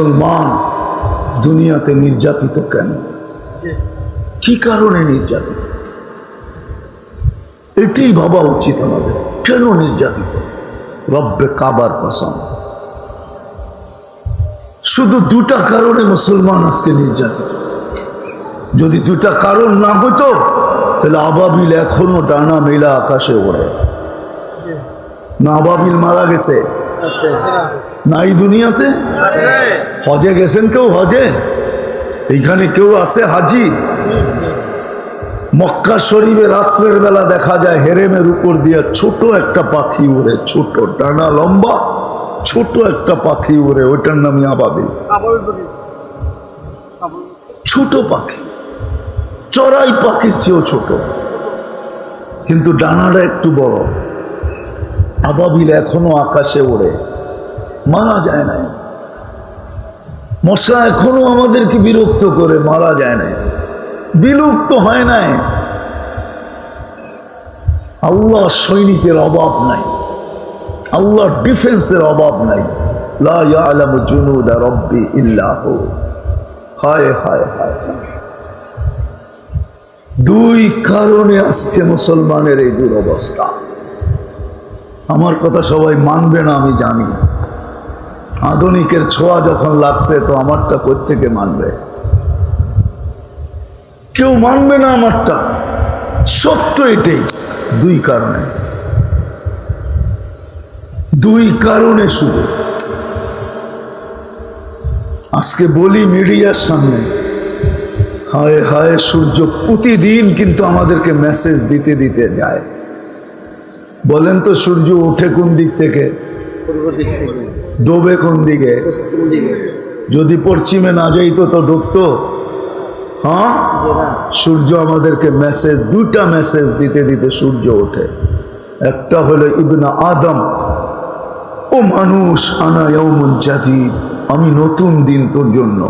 মুসলমান দুনিয়াতে নির্যাতিত কেন? কি কারণে নির্যাতিত? এটাই ভাবা উচিত আমাদের। কেন নির্যাতিত? রব্বে কাবার কসম। শুধু দুটা কারণে মুসলমান আজকে নির্যাতিত। যদি দুটা কারণ না হতো তাহলে আবাবিল এখনও ডানা মেলা আকাশে ওড়ে। না আবাবিল মারা গেছে। নাই দুনিয়াতে? হজে গেছেন কেউ হজে? এইখানে কেউ আছে হাজি? মক্কা শরীফে রাত্রের বেলা দেখা যায় হেরেমের উপর দিয়ে ছোট একটা পাখি উড়ে, ছোট, ডানা লম্বা, ছোট একটা পাখি উড়ে, ওইটার নামই আবাবিল। ছোট পাখি। চড়াই পাখির চেয়েও ছোট। কিন্তু ডানাটা একটু বড়। আবাবিল এখনও আকাশে ওড়ে মারা যায় না মশা এখনও আমাদেরকে বিরক্ত করে, মারা যায় না বিলুপ্ত হয় নাই। আল্লাহ সৈনিকের অভাব নাই। আল্লাহ ডিফেন্সের অভাব নাই। দুই কারণে আজকে মুসলমানের এই দুরবস্থা। আমার কথা সবাই মানবে না, আমি জানি। আধুনিকের ছোঁয়া যখন লাগছে, তো আমারটা প্রত্যেকে মানবে? কেউ মানবে না আমারটা। সত্য এটাই, দুই কারণে। দুই কারণে শুধু। আজকে বলি মিডিয়ার সামনে, হায় হায় সূর্য প্রতিদিন কিন্তু আমাদেরকে মেসেজ দিতে দিতে যায়। বলেন তো সূর্য ওঠে কোন দিক থেকে? ডোবে কোন দিকে? যদি পশ্চিমে না যাইতো তো ডুবতো। হ্যাঁ? সূর্য আমাদেরকে মেসেজ দুটা মেসেজ দিতে দিতে সূর্য ওঠে। একটা হলো ইবনা আদম, ও মানুষ, আনা ইয়ৌমুন আমি নতুন দিন তোর জন্য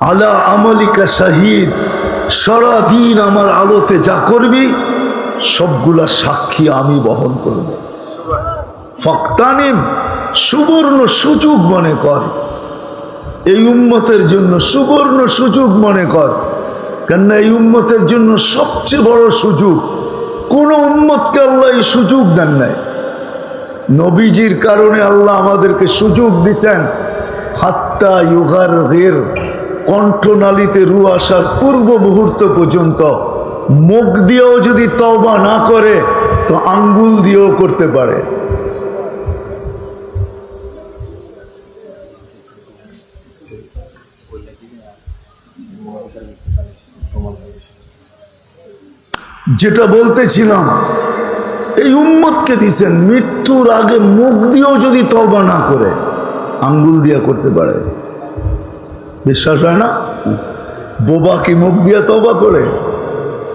আলা আমলিকা শাহিদ, সারাদিন আমার আলোতে যা করবি, সবগুলা সাক্ষী আমি বহন করব। ফক্তানিম, সুবর্ণ সুযোগ মনে কর। এই উম্মতের জন্য সুবর্ণ সুযোগ মনে কর। কেননা এই উম্মতের জন্য সবচেয়ে বড় সুযোগ, কোন উম্মতকে আল্লাহ এই সুযোগ দেন নাই। নবীজির কারণে আল্লাহ আমাদেরকে সুযোগ দিছেন। হাত্তা ইউগার হের কণ্ঠনালীতে রু আসার পূর্ব মুহূর্ত পর্যন্ত। মুখ দিয়েও যদি তওবা না করে, তো আঙ্গুল দিয়েও করতে পারে। যেটা বলতেছিলাম এই উম্মতকে দিছেন মৃত্যুর আগে মুখ দিয়েও যদি তবা না করে আঙ্গুল দিয়া করতে পারে। বিশ্বাস হয় না? বোবা কি মুখ দিয়া তবা করে?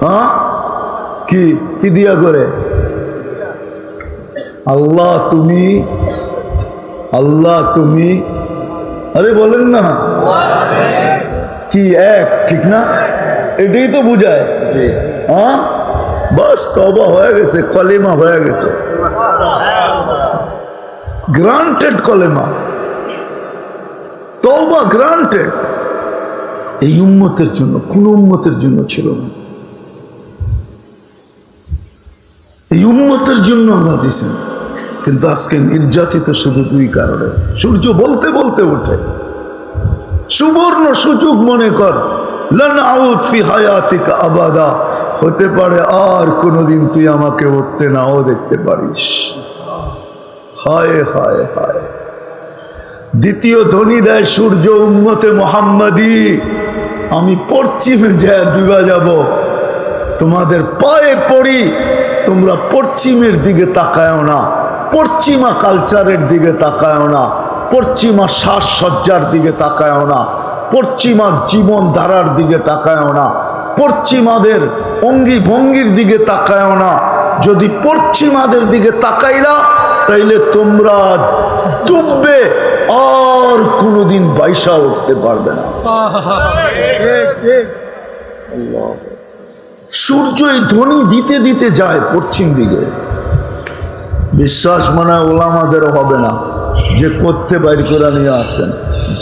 হ্যাঁ? কি কি দিয়া করে? আল্লাহ তুমি আল্লাহ তুমি আরে বলেন না। কি এক ঠিক না? এটাই তো বুঝায়। হ্যাঁ? বাস তবা হয়ে গেছে, কলেমা হয়ে গেছে। গ্রান্টেড কলেমা। তবা গ্রান্টেড এই উম্মতের জন্য, কোন উম্মতের জন্য ছিল না। এই উম্মতের জন্য আল্লাহ দিয়েছেন। কিন্তু আজকে নির্যাতিত শুধু দুই কারণে। সূর্য বলতে বলতে ওঠে। সুবর্ণ সুযোগ মনে কর। লান আউত ফি হায়াতিকা আবাদা। হতে পারে আর কোনোদিন তুই আমাকে উঠতে নাও দেখতে পারিস। হায় হায় হায়। দ্বিতীয় ধ্বনি দেয় সূর্য উন্মতে মোহাম্মদী। আমি পশ্চিমে যা ডুবা যাব। তোমাদের পায়ে পড়ি, তোমরা পশ্চিমের দিকে তাকায়ও না, পশ্চিমা কালচারের দিকে তাকায়ও না, পশ্চিমা সাজসজ্জার দিকে তাকায়ও না, পশ্চিমার জীবন ধারার দিকে তাকায়ও না পশ্চিমাদের অঙ্গি ভঙ্গির দিকে তাকায় না। যদি পশ্চিমাদের দিকে তাকাইলা, তাইলে তোমরা ডুববে, আর কোনোদিন বাইসা উঠতে পারবে না। সূর্য এই ধ্বনি দিতে দিতে যায় পশ্চিম দিকে। বিশ্বাস মানে ওলামাদেরও হবে না যে করতে বাইর করে নিয়ে আসেন।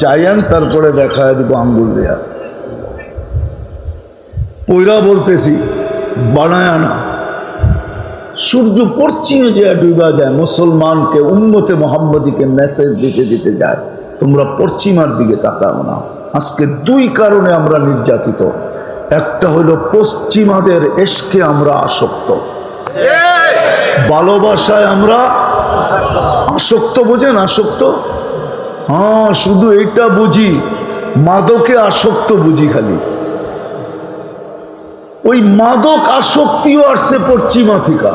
যাইয়েন তারপরে দেখা দিব আঙ্গুল দেয়া। পৈরা বলতেছি, বানায় না। সূর্য পশ্চিমে যে ডুবা যায় মুসলমানকে উন্মতে মোহাম্মদীকে মেসেজ দিতে দিতে যায়। তোমরা পশ্চিমার দিকে তাকাও না। আজকে দুই কারণে আমরা নির্যাতিত। একটা হলো পশ্চিমাদের এসকে আমরা আসক্ত। ভালোবাসায় আমরা আসক্ত, বোঝেন আসক্ত? হ্যাঁ শুধু এটা বুঝি, মাদকে আসক্ত বুঝি খালি। ওই মাদক আসক্তিও আসছে পশ্চিমা থিকা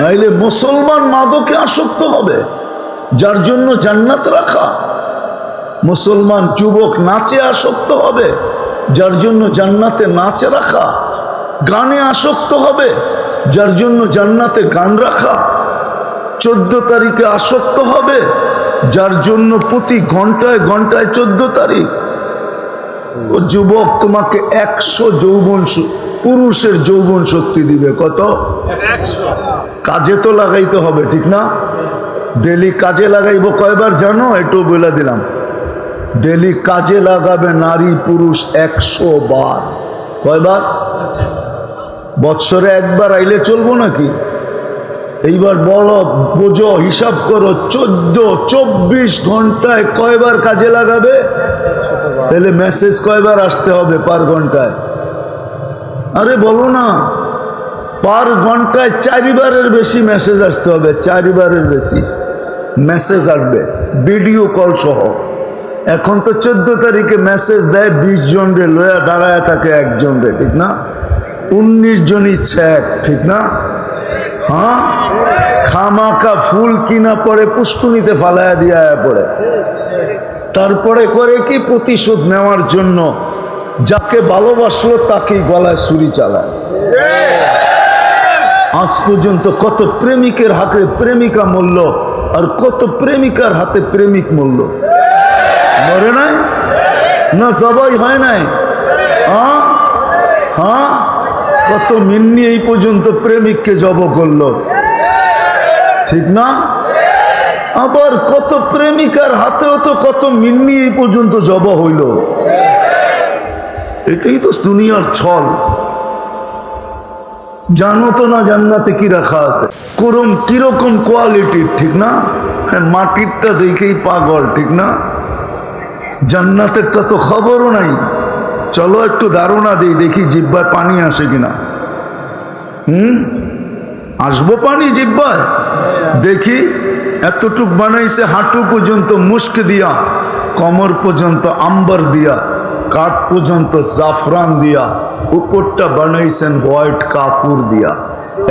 নাইলে মুসলমান মাদকে আসক্ত হবে, যার জন্য জান্নাত রাখা। মুসলমান যুবক নাচে আসক্ত হবে, যার জন্য জান্নাতে নাচ রাখা। গানে আসক্ত হবে, যার জন্য জান্নাতে গান রাখা। চোদ্দ তারিখে আসক্ত হবে, যার জন্য প্রতি ঘন্টায় ঘন্টায় চোদ্দ তারিখ। যুবক তোমাকে একশো যৌবন পুরুষের যৌবন শক্তি দিবে। কত? কাজে তো লাগাইতে হবে ঠিক না? ডেলি কাজে লাগাইব কয়বার জানো? একটু বলে দিলাম। ডেলি কাজে লাগাবে নারী পুরুষ একশো বার। কয়বার? বৎসরে একবার আইলে চলবো নাকি? এইবার বলো বোঝো হিসাব করো চোদ্দ চব্বিশ ঘন্টায় কয়বার কাজে লাগাবে? তাহলে মেসেজ কয়বার আসতে হবে পার ঘন্টায়? আরে বলো না। পার ঘন্টায় চারিবারের বেশি মেসেজ আসতে হবে, চারিবারের বেশি। মেসেজ আসবে ভিডিও কল সহ। এখন তো চোদ্দ তারিখে মেসেজ দেয়, বিশ জন রে লয়া দাঁড়ায় থাকে একজন রে, ঠিক না? উনিশ জন ইচ্ছা এক ঠিক না? হ্যাঁ? খামাকা ফুল কিনা পরে পুষ্কুনিতে ফালায়া দিয়া পড়ে। তারপরে করে কি প্রতিশোধ নেওয়ার জন্য? যাকে ভালোবাসলো তাকেই গলায় ছুরি চালায়। আজ পর্যন্ত কত প্রেমিকের হাতে প্রেমিকা মূল্য আর কত প্রেমিকার হাতে প্রেমিক মূল্য মরে নাই? না সবাই হয় নাই? হ্যাঁ হ্যাঁ কত মিন্নি এই পর্যন্ত প্রেমিককে জব করল। ঠিক না? আবার কত প্রেমিকার হাতেও তো কত মিন্নি এই পর্যন্ত জব হইল। এটাই তো দুনিয়ার ছল। জানো তো না জান্নাতে কি রাখা আছে? করম কীরকম কোয়ালিটির ঠিক না? হ্যাঁ, মাটিরটা দেখেই পাগল ঠিক না? জান্নাতেরটা তো খবরও নাই। চলো একটু ধারণা দিই দেখি জিব্বায় পানি আসে কিনা। হুম? আসব পানি জিব্বায়? দেখি এতটুক বানাইছে হাঁটু পর্যন্ত মুস্ক দিয়া, কমর পর্যন্ত আম্বার দিয়া কাঠ পর্যন্ত জাফরান দিয়া, উপরটা বানাইছেন হোয়াইট কাফুর দিয়া।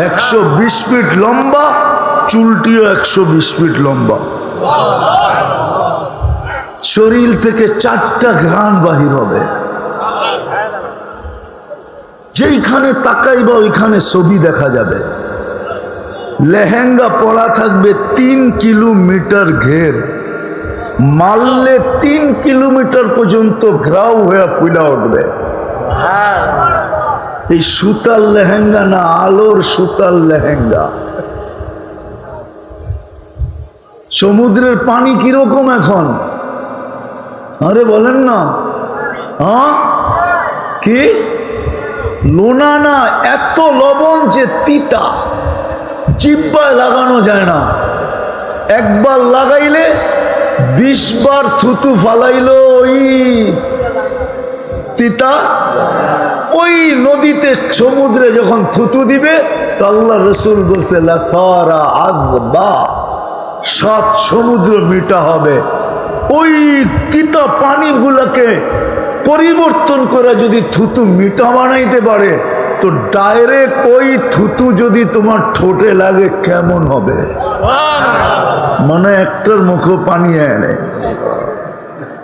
একশো বিশ ফিট লম্বা, চুলটিও একশো বিশ ফিট লম্বা। শরীর থেকে চারটা ঘ্রাণ বাহির হবে। যেইখানে তাকাইবা ওইখানে ছবি দেখা যাবে। লেহেঙ্গা পরা থাকবে তিন কিলোমিটার ঘের। মারলে তিন কিলোমিটার পর্যন্ত গ্রাউ হয়ে ফুলা উঠবে। এই সুতার লেহেঙ্গা না, আলোর সুতার লেহেঙ্গা। সমুদ্রের পানি কীরকম এখন? আরে বলেন না। হ্যাঁ? কি? লোনা না, এত লবণ যে তিতা। জিব্বায় লাগানো যায় না। একবার লাগাইলে বিশ বার থুতু ফালাইল ওই তিতা। ওই নদীতে সমুদ্রে যখন থুতু দিবে, তো আল্লাহ রসুল বলছে সাত সমুদ্র মিটা হবে। ওই তিতা পানিগুলোকে পরিবর্তন করে যদি থুতু মিঠা বানাইতে পারে তো ডাইরেক্ট ওই থুতু যদি তোমার ঠোঁটে লাগে কেমন হবে? মানে একটার মুখে পানি এনে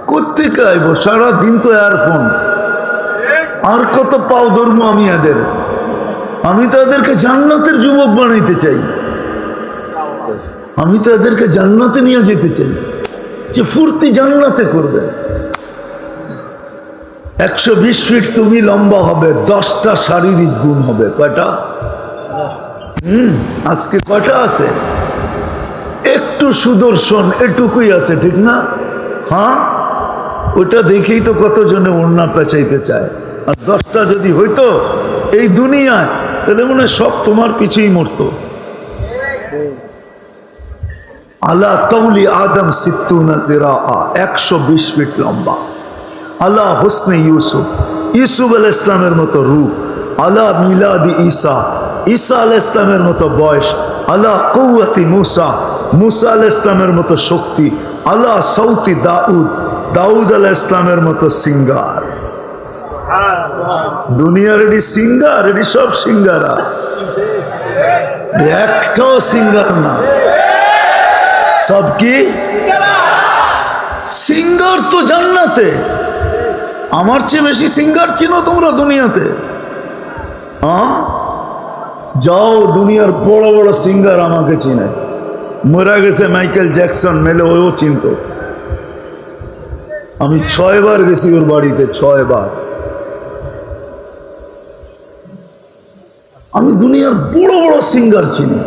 কোথেকে আইব? সারাদিন তো এয়ারফোন আর কত পাও ধর্ম আমি এদের? আমি তো এদেরকে জান্নাতের যুবক বানাইতে চাই। আমি তো এদেরকে জান্নাতে নিয়ে যেতে চাই। যে ফুর্তি জান্নাতে করবে। একশো বিশ ফিট তুমি লম্বা হবে, দশটা শারীরিক গুণ হবে। কয়টা? হুম, আজকে কয়টা আছে? একটু সুদর্শন, এটুকুই আছে, ঠিক না? হ্যাঁ? ওটা দেখেই তো কতজনে ওড়না পেঁচাইতে চায়। আর দশটা যদি হইতো এই দুনিয়ায়, তাহলে মনে সব তোমার পিছুই মরতো। আলা তৌলি আদম সিত্তু নাজিরা একশো বিশ ফিট লম্বা। আল্লাহ হোসনে ইউসুফ ইউসুফ আল ইসলামের মতো রূপ আল্লাহ মিলাদি ঈসা ঈসা আল ইসলামের মতো বয়স আল্লাহ কৌয়াতি মুসা মুসা আল ইসলামের মতো শক্তি আল্লাহ সৌতি দাউদ দাউদ আল ইসলামের মতো সিঙ্গার। দুনিয়ার এটি সিঙ্গার এটি সব সিঙ্গারা। একটাও সিঙ্গার না। সব কি? সিঙ্গার তো জান্নাতে। আমার চেয়ে বেশি সিঙ্গার চিনো তোমরা দুনিয়াতে? হ্যাঁ? যাও, দুনিয়ার বড় বড় সিঙ্গার আমাকে চিনে। মরা গেছে মাইকেল জ্যাকসন, মেলে ওও চিনত। আমি ছয়বার গেছি ওর বাড়িতে, ছয়বার। আমি দুনিয়ার বড় বড় সিঙ্গার চিনি।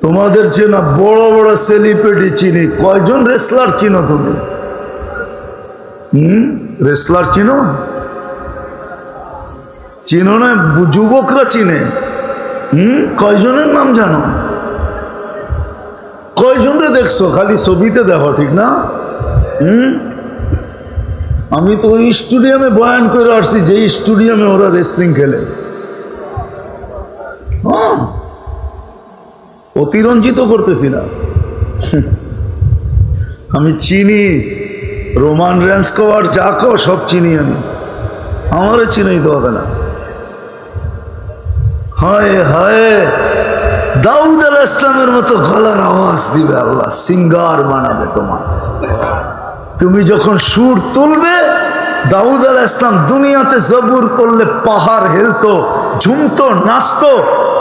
তোমাদের চেনা বড় বড় সেলিব্রিটি চিনি। কয়জন রেসলার চিনো তুমি? হুম? রেসলার চিনো? চিনো না, যুবকরা চিনে। হুম? কয়জনের নাম জানো? কয়জনরে দেখছ? খালি ছবিতে দেখো, ঠিক না? হুম? আমি তো ওই স্টুডিয়ামে বয়ান করে আসছি যে স্টুডিয়ামে ওরা রেসলিং খেলে। হ্যাঁ? অতিরঞ্জিত করতেছি না। আমি চিনি। রোমান র্যান্স কভার যা কো সব চিনি আমি। আমারও চিনাই তো হবে না। হায় হায়, দাউদ আল ইসলামের মতো গলার আওয়াজ দিবে আল্লাহ, সিঙ্গার বানাবে তোমার। তুমি যখন সুর তুলবে, দাউদ আল ইসলাম দুনিয়াতে জবুর করলে পাহাড় হেলতো, ঝুমতো, নাচতো।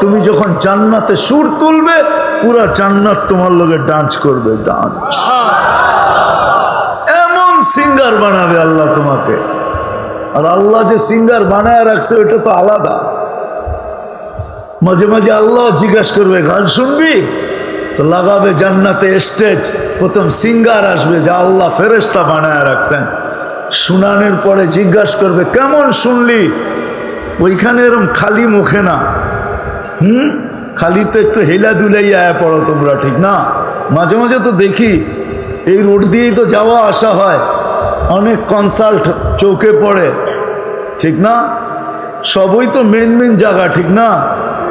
তুমি যখন জান্নাতে সুর তুলবে, পুরা জান্নাত তোমার লগে ডান্স করবে ডান্স সিঙ্গার বানাবে আল্লাহ তোমাকে। আর আল্লাহ যে সিঙ্গার বানায় রাখছে, ওটা তো আলাদা। মাঝে মাঝে আল্লাহ জিজ্ঞাসা করবে, গান শুনবি? তো লাগাবে জান্নাতে স্টেজ প্রথম সিঙ্গার আসবে, যা আল্লাহ ফেরেস্তা বানায় রাখছেন। শুনানের পরে জিজ্ঞাসা করবে, কেমন শুনলি? ওইখানে এরম খালি মুখে না। হুম? খালি তো একটু হেলা দুলাই আয়া পড়ো তোমরা, ঠিক না? মাঝে মাঝে তো দেখি এই রোড দিয়েই তো যাওয়া আসা হয়। অনেক কনসাল্ট চৌকে পড়ে। ঠিক না? সবই তো মেন মেন জায়গা, ঠিক না?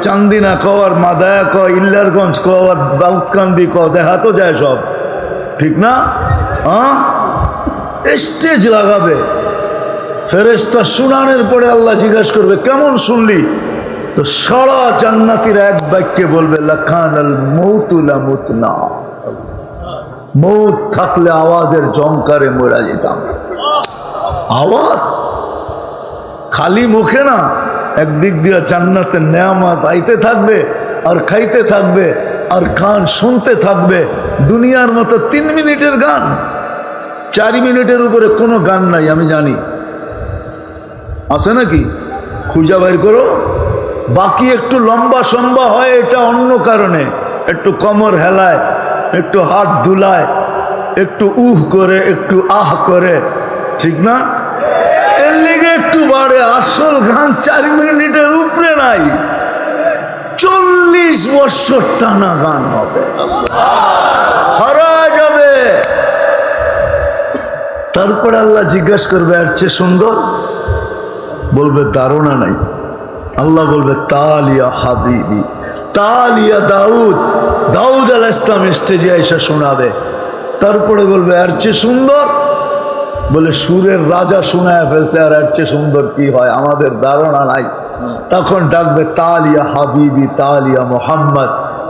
চান্দিনা ক আর মাদায়া ক ইল্লারগঞ্জ ক আর দাউদকান্দি ক দেখা তো যায় সব। ঠিক না? হ্যাঁ স্টেজ লাগাবে। ফেরেস্তা শুনানের পরে আল্লাহ জিজ্ঞাসা করবে, কেমন শুনলি? তো সারা জান্নাতিরা এক বাক্যে বলবে লাখান আল মৌতুলা মুত না মৌত থাকলে আওয়াজের জঙ্কারে মরা যেতাম। আওয়াজ? খালি মুখে না, একদিক দিয়ে জান্নাতের নেয়ামাত আইতে থাকবে, আর খাইতে থাকবে, আর গান শুনতে থাকবে। দুনিয়ার মতো তিন মিনিটের গান, চারি মিনিটের উপরে কোনো গান নাই, আমি জানি। আছে নাকি? খুঁজা বাইর করো। বাকি একটু লম্বা সম্বা হয়, এটা অন্য কারণে। একটু কমর হেলায় একটু হাত দুলায়, একটু উহ করে, একটু আহ করে। ঠিক না? এর লিগে একটু বাড়ে, আসল গান চার মিনিটের উপরে নাই। চল্লিশ বছর টানা গান হবে। হারা যাবে। তারপরে আল্লাহ জিজ্ঞাসা করবে আর চেয়ে সুন্দর? বলবে, ধারণা নাই। আল্লাহ বলবে, তালিয়া হাবিবি। তালিয়া দাউদ দাউদ আল ইসলাম স্টেজে এসে শোনাবে। তারপরে বলবে, আর চেয়ে সুন্দর? বলে, সুরের রাজা শোনায় ফেলছে, আর এর চেয়ে সুন্দর কি হয়? আমাদের ধারণা নাই। তখন ডাকবে, তালিয়া হাবিবি, তালিয়া মোহাম্মদ।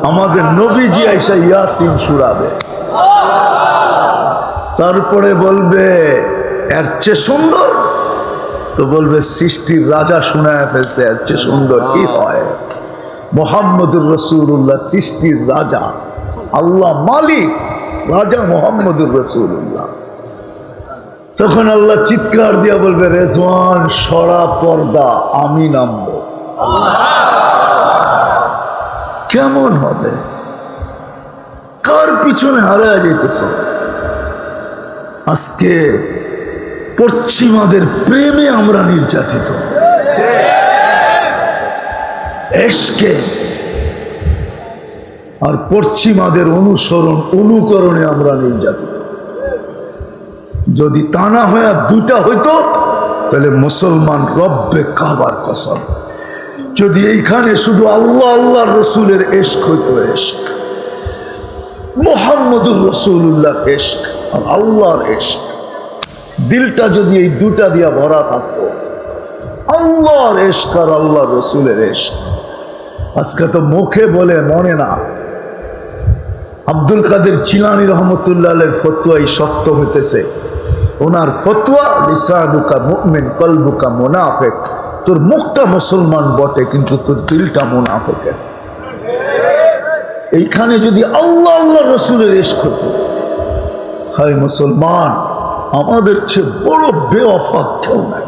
আমাদের নবীজি আইসা ইয়াসিন সুরাবে। তারপরে বলবে, এর চেয়ে সুন্দর? তো বলবে, সৃষ্টির রাজা শোনায় ফেলছে, এর চেয়ে সুন্দর কি হয়? মোহাম্মদুর রসুল্লাহ সৃষ্টির রাজা। আল্লাহ মালিক, রাজা মোহাম্মদুর রসুল্লাহ তখন আল্লাহ চিৎকার দিয়া বলবে, রেজওয়ান, সরা পর্দা, আমি নামব। কেমন হবে? কার পিছনে হারায় যেতেছ? আজকে পশ্চিমাদের প্রেমে আমরা নির্যাতিত। এসকে আর পশ্চিমাদের অনুসরণ, অনুকরণে আমরা নির্যাতিত। যদি তা না হয় দুটা হইতো, তাহলে মুসলমান রব্বে কাবার কসম। যদি এইখানে শুধু আল্লাহ আল্লাহ রসুলের এশক হইতো এশক মোহাম্মদুর রসুল্লাহ এশক আর আল্লাহর এশক দিলটা যদি এই দুটা দিয়া ভরা থাকতো আল্লাহর এশক আর আল্লাহ রসুলের এশক আজকে তো মুখে বলে মনে না। আব্দুল কাদের চিলানি রহমতুল্লাহ ফতুয়াই সত্য হইতেছে। ওনার ফতুয়া, লিসানুকা মুমিন, কলবুকা মোনাফেক। তোর মুখটা মুসলমান বটে, কিন্তু তোর দিলটা মোনাফেকের এইখানে যদি আল্লাহ আল্লাহ রসুলের এস করতো হায় মুসলমান, আমাদের চেয়ে বড় বেওয়াফা কেউ নাই।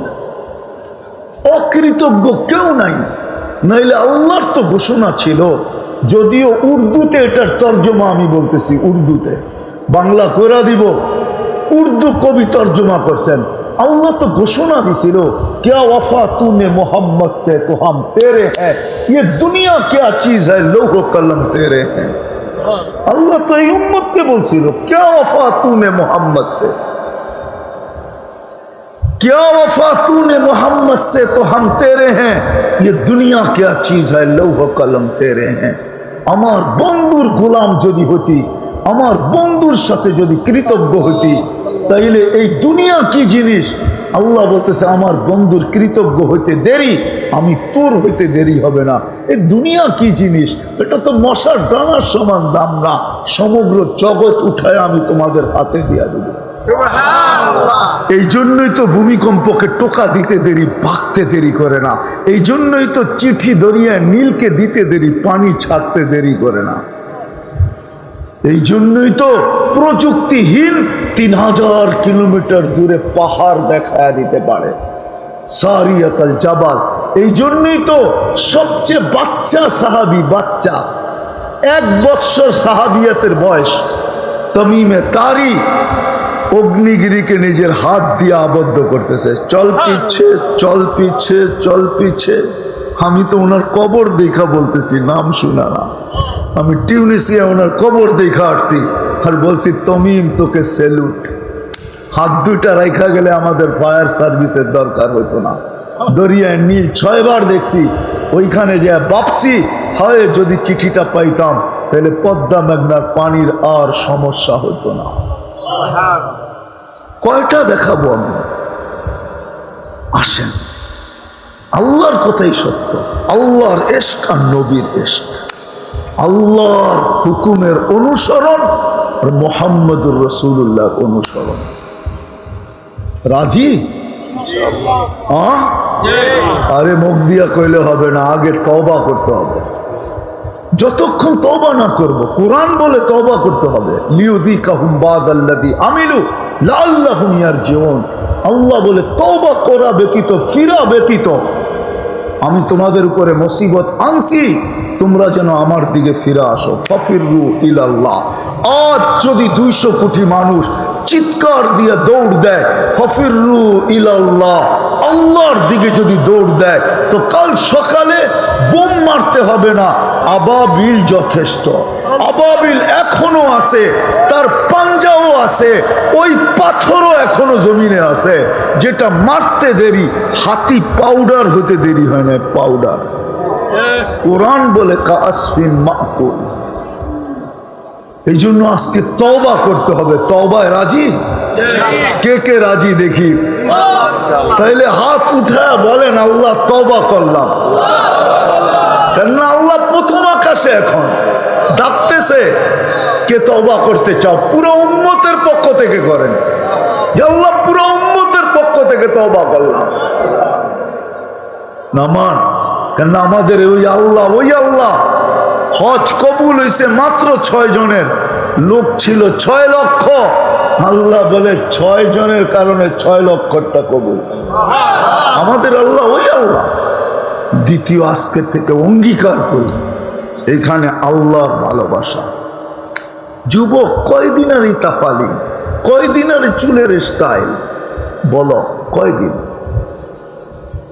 অকৃতজ্ঞ কেউ নাই নাইলে আল্লাহর তো ঘোষণা ছিল যদিও উর্দুতে এটার তর্জমা আমি বলতেছি উর্দুতে বাংলা কইরা দিব উর্দু কবি তর্জমা করছেন আল্লাহ তো ঘোষণা দিছিল क्या वफा तूने मोहम्मद से तो हम तेरे हैं ये दुनिया क्या चीज है लोह कलम तेरे हैं আল্লাহ তো এই উম্মতকে বলছিল क्या वफा तूने मोहम्मद से क्या वफा तूने मोहम्मद से तो हम तेरे हैं ये दुनिया क्या चीज है लौह कलम तेरे हैं আমার বন্ধুর গোলাম যদি হতি আমার বন্ধুর সাথে যদি কৃতজ্ঞ হতি তাইলে এই দুনিয়া কি জিনিস আল্লাহ বলতেছে আমার বন্ধুর কৃতজ্ঞ হইতে দেরি আমি তোর হইতে দেরি হবে না। এই দুনিয়া কি জিনিস? এটা তো মশার ডানার সমান দাম না। সমগ্র জগৎ উঠায় আমি তোমাদের হাতে দিয়া দেবো। এই জন্যই তো ভূমিকম্পকে টোকা দিতে দেরি ভাগতে দেরি করে না। এই জন্যই তো চিঠি দরিয়া নীলকে দিতে দেরি পানি ছাড়তে দেরি করে না। এই জন্যই তো প্রযুক্তিহীন তিন হাজার কিলোমিটার দূরে পাহাড় দেখা দিতে পারে। সারিয়াতাল জাবাল। এই জন্যই তো সবচেয়ে বাচ্চা সাহাবি বাচ্চা। এক বৎসর সাহাবিয়াতের বয়স। তমিমে তারি অগ্নিগিরিকে নিজের হাত দিয়ে আবদ্ধ করতেছে। চল পিচ্ছে চল পিচ্ছে চল পিচ্ছে আমি তো ওনার কবর দেখা বলতেছি নাম শোনা না। আমি টিউনিসিয়া ওনার কবর দেখা আসছি আর বলছি, তমিম, তোকে সেলুট হাত দুইটা রাখা গেলে আমাদের ফায়ার সার্ভিসের দরকার হতো না। দরিয়ায় নীল ছয়বার দেখছি, ওইখানে যে বাপসি, হয় যদি চিঠিটা পাইতাম, তাহলে পদ্মা মেঘনার পানির আর সমস্যা হতো না। কয়টা দেখাবো আমি? আসেন। আল্লাহর কথাই সত্য। আল্লাহর এশক আর নবীর এশক। আল্লাহর হুকুমের অনুসরণ আর মোহাম্মদুর রসুল্লাহর অনুসরণ। রাজি? আরে মুখ দিয়া কইলে হবে না আগে তবা করতে হবে। যতক্ষণ তবা না করব কোরআন বলে তবা করতে হবে। লিউদি কাহুম বাদ আল্লাদি আমিলু লাল্লাহুম ইয়ারজিউন। আল্লাহ বলে তবা করা ব্যতীত ফিরা ব্যতীত। আমি তোমাদের উপরে মুসিবত আনছি তোমরা যেন আমার দিকে ফিরে আসো। ফফিরু ইলাল্লাহ। আজ যদি দুইশো কোটি মানুষ চিৎকার দিয়ে দৌড় দেয় ফফিরু ইলাল্লাহ, আল্লাহর দিকে যদি দৌড় দেয়, তো কাল সকালে বোম মারতে হবে না। আবাবিল যথেষ্ট। আবাবিল এখনও আছে, তার পাঞ্জাও আছে, ওই পাথরও এখনও জমিনে আছে। যেটা মারতে দেরি, হাতি পাউডার হতে দেরি হয় না পাউডার কোরআন বলে কাসফিন মাকুল। এই জন্য আজকে তওবা করতে হবে। তওবায় রাজি? কে কে রাজি দেখি? তাইলে হাত উঠায় বলেন আল্লাহ তওবা করলাম। কেননা আল্লাহ প্রথম আকাশে এখন। ডাকতেছে, কে তওবা করতে চাও? পুরো উম্মতের পক্ষ থেকে করেন। আল্লাহ পুরো উম্মতের পক্ষ থেকে তওবা করলাম। নামান কেন আমাদের ওই আল্লাহ ওই আল্লাহ হজ কবুল হয়েছে মাত্র ছয় জনের। লোক ছিল ছয় লক্ষ। আল্লাহ বলে, ছয় জনের কারণে ছয় লক্ষটা কবুল। আমাদের আল্লাহ, ওই আল্লাহ। দ্বিতীয় আজকের থেকে অঙ্গীকার করি। এখানে আল্লাহর ভালোবাসা। যুবক কয়দিন আর এই তাফালি? কয়দিন আর চুলের স্টাইল বলো, কয়দিন?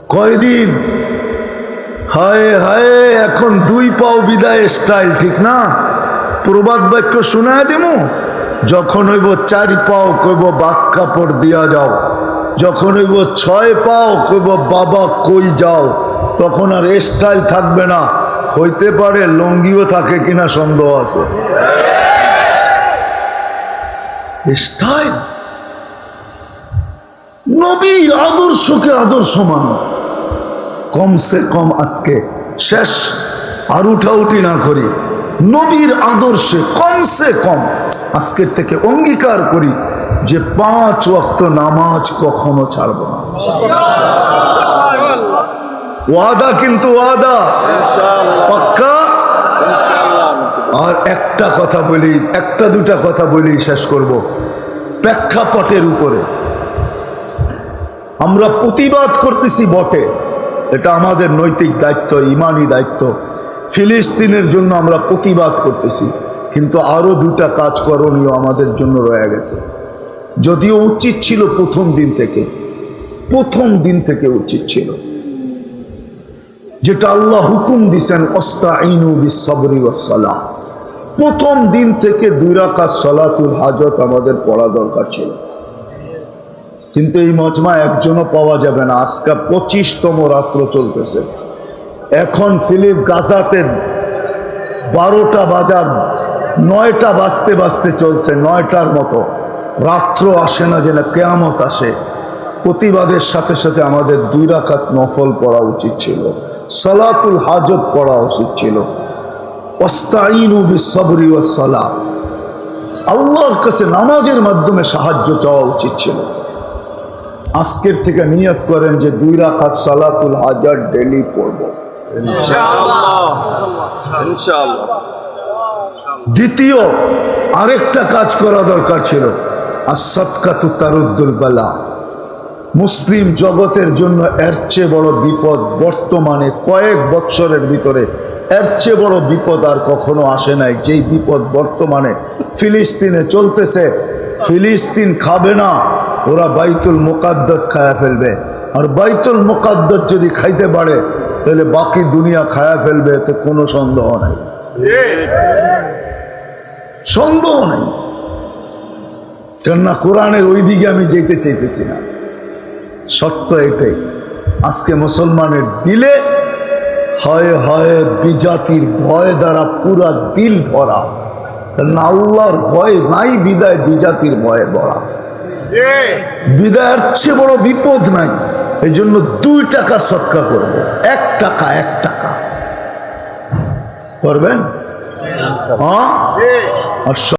কয়দিন? হায় হায়, এখন দুই পাও বিদায় স্টাইল ঠিক না? প্রবাদ বাক্য শোনায় দিমু? যখন হইব চারি পাও কইব বাদ কাপড় দিয়া যাও। যখন হইব ছয় পাও কইব বাবা কই যাও। তখন আর স্টাইল থাকবে না। হইতে পারে লঙ্গিও থাকে কিনা সন্দেহ আছে। স্টাইল নবীর আদর্শকে আদর্শ মানো। কমসে কম আজকে শেষ আর উঠাউটি না করি। নবীর আদর্শে কমসে কম আজকের থেকে অঙ্গীকার করি যে পাঁচ ওয়াক্ত নামাজ কখনো ছাড়ব না। ওয়াদা কিন্তু ওয়াদা। পাক্কা? আর একটা কথা বলি একটা দুটা কথা বলি শেষ করব। প্রেক্ষাপটের উপরে। আমরা প্রতিবাদ করতেছি বটে। এটা আমাদের নৈতিক দায়িত্ব, ইমানি দায়িত্ব। ফিলিস্তিনের জন্য আমরা প্রতিবাদ করতেছি, কিন্তু আরও দুটা কাজ করণীয় আমাদের জন্য রয়ে গেছে। যদিও উচিত ছিল প্রথম দিন থেকে, প্রথম দিন থেকে উচিত ছিল। যেটা আল্লাহ হুকুম দিছেন অস্তাইনু বিসবরি প্রথম দিন থেকে দুই রাকাত সলাতুল হাজত আমাদের পড়া দরকার ছিল। কিন্তু এই মজমা, একজনও পাওয়া যাবে না। আজকে পঁচিশতম রাত্র চলতেছে। এখন ফিলিপ গাজাতে বারোটা বাজার, নয়টা বাজতে বাজতে চলছে, নয়টার মতো। রাত্র আসে না যেন, কেয়ামত আসে। প্রতিবাদের সাথে সাথে আমাদের দুই রাখাত নফল পড়া উচিত ছিল। সলাতুল হাজত পড়া উচিত ছিল। বিসবরি ও সলা আল্লাহর কাছে নামাজের মাধ্যমে সাহায্য চাওয়া উচিত ছিল। আজকের থেকে নিয়ত করেন যে দুই রাকাত সালাতুল হাজার ডেলি পড়ব। দ্বিতীয় আরেকটা কাজ করা দরকার ছিল। আর সৎকাতু তারুদ্দুল বালা। মুসলিম জগতের জন্য এর চেয়ে বড় বিপদ বর্তমানে কয়েক বৎসরের ভিতরে। এর চেয়ে বড় বিপদ আর কখনো আসে নাই। যেই বিপদ বর্তমানে ফিলিস্তিনে চলতেছে ফিলিস্তিন খাবে না। ওরা বাইতুল মোকাদ্দাস খায়া ফেলবে। আর বাইতুল মোকাদ্দাস যদি খাইতে পারে, তাহলে বাকি দুনিয়া খায়া ফেলবে, এতে কোনো সন্দেহ নাই। সন্দেহ নাই। কেননা কোরআনের ওই দিকে আমি যেতে চাইতেছি না। সত্য এটাই। আজকে মুসলমানের দিলে হয় হয় বিজাতির ভয় দ্বারা পুরা দিল ভরা। কারণ আল্লাহর ভয় নাই, বিদায় বিজাতির ভয়ে ভরা। বিদায়ের চেয়ে বড় বিপদ নাই। এই জন্য দুই টাকা সৎকা করব। এক টাকা এক টাকা। করবেন? হ্যাঁ?